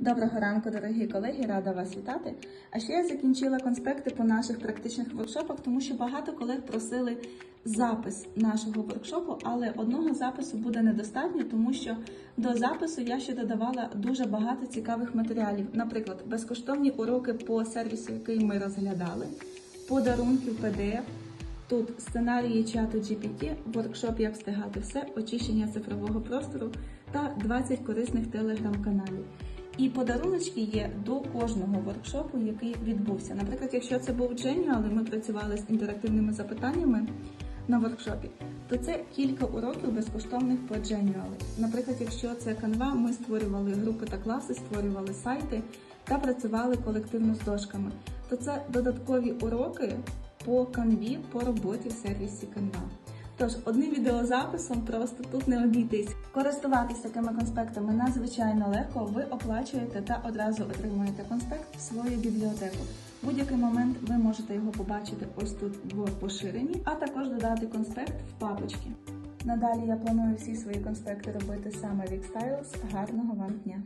Доброго ранку, дорогі колеги, рада вас вітати. А ще я закінчила конспекти по наших практичних воркшопах, тому що багато колег просили запис нашого воркшопу, але одного запису буде недостатньо, тому що до запису я ще додавала дуже багато цікавих матеріалів. Наприклад, безкоштовні уроки по сервісу, який ми розглядали, подарунки в PDF, Тут сценарії чату GPT, воркшоп як встигати все, очищення цифрового простору та 20 корисних телеграм-каналів. І подаруночки є до кожного воркшопу, який відбувся. Наприклад, якщо це був Дженю, але ми працювали з інтерактивними запитаннями на воркшопі, то це кілька уроків безкоштовних по Genial. Наприклад, якщо це Canva, ми створювали групи та класи, створювали сайти та працювали колективно з дошками. То це додаткові уроки по Canva, по роботі в сервісі Canva. Тож, одним відеозаписом просто тут не обійтись. Користуватись такими конспектами надзвичайно легко. Ви оплачуєте та одразу отримуєте конспект в свою бібліотеку. Будь-який момент ви можете його побачити ось тут в поширенні, а також додати конспект в папочки. Надалі я планую всі свої конспекти робити саме в Xstyles. Гарного вам дня!